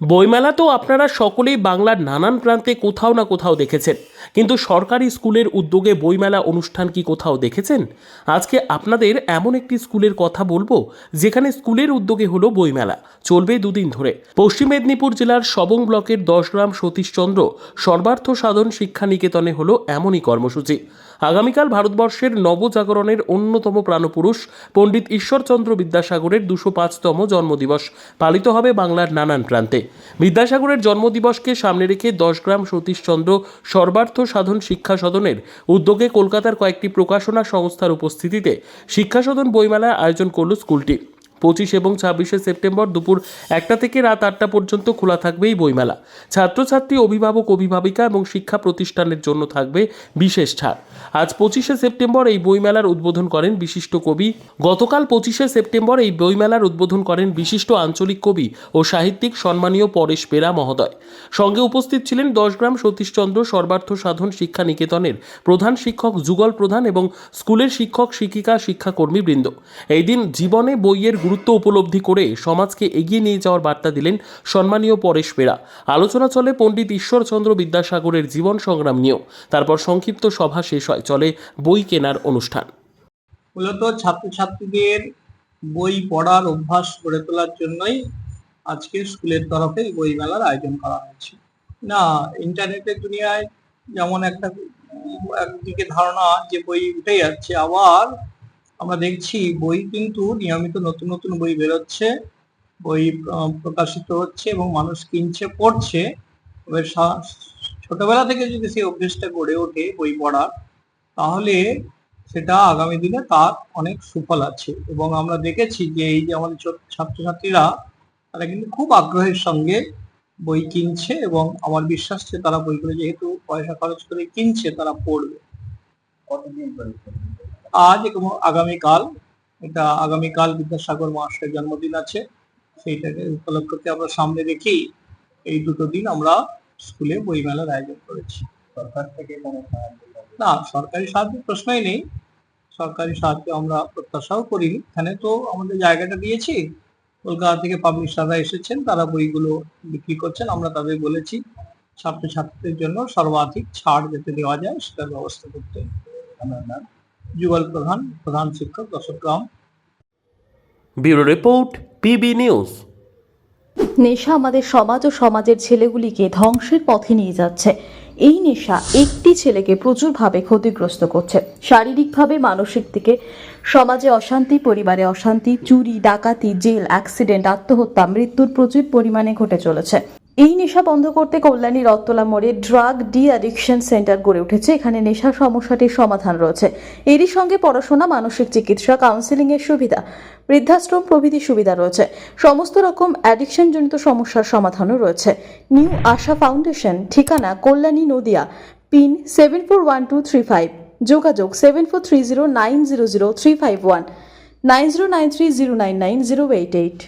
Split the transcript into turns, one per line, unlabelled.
বইমেলা তো আপনারা সকলেই বাংলার নানান প্রান্তে কোথাও না কোথাও দেখেছেন। কিন্তু সরকারি স্কুলের উদ্যোগে বইমেলা অনুষ্ঠান কি কোথাও দেখেছেন? আজকে আপনাদের এমন একটি স্কুলের কথা বলব, যেখানে স্কুলের উদ্যোগে হলো বইমেলা। চলবে দুদিন ধরে। পশ্চিম মেদিনীপুর জেলার সবং ব্লকের দশগ্রাম সতীশচন্দ্র সর্বার্থ সাধন শিক্ষা নিকেতনে হলো এমনই কর্মসূচি। আগামীকাল ভারতবর্ষের নবজাগরণের অন্যতম প্রাণপুরুষ পণ্ডিত ঈশ্বরচন্দ্র বিদ্যাসাগরের দুশো পাঁচতম জন্মদিবস পালিত হবে বাংলার নানান প্রান্তে। বিদ্যাসাগরের জন্মদিবসকে সামনে রেখে দশ দশগ্রাম সতীশচন্দ্র সর্বার্থ সাধন শিক্ষা সদনের উদ্যোগে কলকাতার কয়েকটি প্রকাশনা সংস্থার উপস্থিতিতে শিক্ষা সদন বইমেলায় আয়োজন করল স্কুলটি। পঁচিশ এবং ছাব্বিশে সেপ্টেম্বর দুপুর একটা থেকে রাত আটটা পর্যন্ত খোলা থাকবে এই বইমেলা। ছাত্রছাত্রী, অভিভাবক, অভিভাবিকা এবং শিক্ষা প্রতিষ্ঠানের জন্য থাকবে বিশেষ ছাড়। আজ পঁচিশে সেপ্টেম্বর এই বইমেলার উদ্বোধন করেন বিশিষ্ট কবি। গতকাল পঁচিশে সেপ্টেম্বর এই বইমেলার উদ্বোধন করেন বিশিষ্ট আঞ্চলিক কবি ও সাহিত্যিক সম্মানীয় পরেশ পেরা মহোদয়। সঙ্গে উপস্থিত ছিলেন দশগ্রাম সতীশচন্দ্র সর্বার্থ সাধন শিক্ষা নিকেতনের প্রধান শিক্ষক যুগল প্রধান এবং স্কুলের শিক্ষক, শিক্ষিকা শিক্ষাকর্মী বৃন্দ এই দিন জীবনে বইয়ের উপলব্ধি করে সমাজকে এগিয়ে নিয়ে যাওয়ার বার্তা দিলেন সম্মানীয় পরেশ বেরা। আলোচনা চলে পণ্ডিত ঈশ্বরচন্দ্র বিদ্যাসাগরের জীবন সংগ্রাম নিয়েও। তারপর সংক্ষিপ্ত সভা শেষ হয়, চলে বই কেনার অনুষ্ঠান।
মূলত ছাত্রছাত্রীদের বই পড়ার অভ্যাস গড়ে তোলার জন্যই আজকে স্কুলের তরফে বই মেলার আয়োজন করা হয়েছে। না, ইন্টারনেটের দুনিয়ায় যেমন একটা, একদিকে ধারণা যে বই উঠে যাচ্ছে, আবার আমরা দেখছি বই কিন্তু নিয়মিত নতুন নতুন বই বেরোচ্ছে, বই প্রকাশিত হচ্ছে এবং মানুষ কিনছে, পড়ছে। সা- ছোটবেলা থেকে যদি সেই অভ্যেসটা গড়ে ওঠে বই পড়ার, তাহলে সেটা আগামী দিনে তার অনেক সুফল আছে। এবং আমরা দেখেছি যে এই যে আমাদের ছাত্রছাত্রীরা, তারা কিন্তু খুব আগ্রহের সঙ্গে বই কিনছে এবং আমার বিশ্বাস যে তারা বইগুলো যেহেতু পয়সা খরচ করে কিনছে, তারা পড়বে। আজ এবং আগামীকাল, এটা আগামীকাল বিদ্যাসাগর মহাশয়ের জন্মদিন আছে, সেইটাকে উপলক্ষকে আমরা সামনে রেখেই এই দুটো দিন আমরা স্কুলে বইমেলার আয়োজন করেছি। সরকার থেকে সাহায্য না, সরকারি সাহায্যের প্রশ্নই নেই। সরকারি সাহায্য আমরা প্রত্যাশাও করিনি। এখানে তো আমাদের জায়গাটা দিয়েছি। কলকাতা থেকে পাবলিশাররা এসেছেন, তারা বইগুলো বিক্রি করছেন, আমরা তাদের বলেছি, ছাত্রছাত্রীদের জন্য সর্বাধিক ছাড় যাতে দেওয়া যায়, সেটার ব্যবস্থা করতে যুগল প্রধান প্রধান শিক্ষক Dasgram
bureau report PB news.
নেশা আমাদের সমাজ ও সমাজের ছেলেগুলিকে ধ্বংসের পথে নিয়ে যাচ্ছে। এই নেশা একটি ছেলেকে প্রচুরভাবে ক্ষতিগ্রস্ত করছে। শারীরিকভাবে মানসিক দিকে সমাজে অশান্তি পরিবারে অশান্তি চুরি ডাকাতি জেল অ্যাক্সিডেন্ট আত্মহত্যা মৃত্যুর প্রচুর পরিমাণে ঘটে চলেছে। এই নেশা বন্ধ করতে কল্যাণী রত্তলা মোড়ে ড্রাগ ডি অ্যাডিকশন সেন্টার গড়ে উঠেছে। এখানে নেশা সমস্যাটির সমাধান রয়েছে। এরই সঙ্গে পড়াশোনা, মানসিক চিকিৎসা কাউন্সিলিং এর সুবিধা, বৃদ্ধাশ্রম প্রভৃতি সুবিধা রয়েছে। সমস্ত রকম অ্যাডিকশন জনিত সমস্যার সমাধানও রয়েছে। নিউ আশা ফাউন্ডেশন, ঠিকানা Kalyani Nadia, pin seven four one two three five. যোগাযোগ seven four three zero nine zero zero three five one. Nine zero nine three zero nine nine zero eight eight.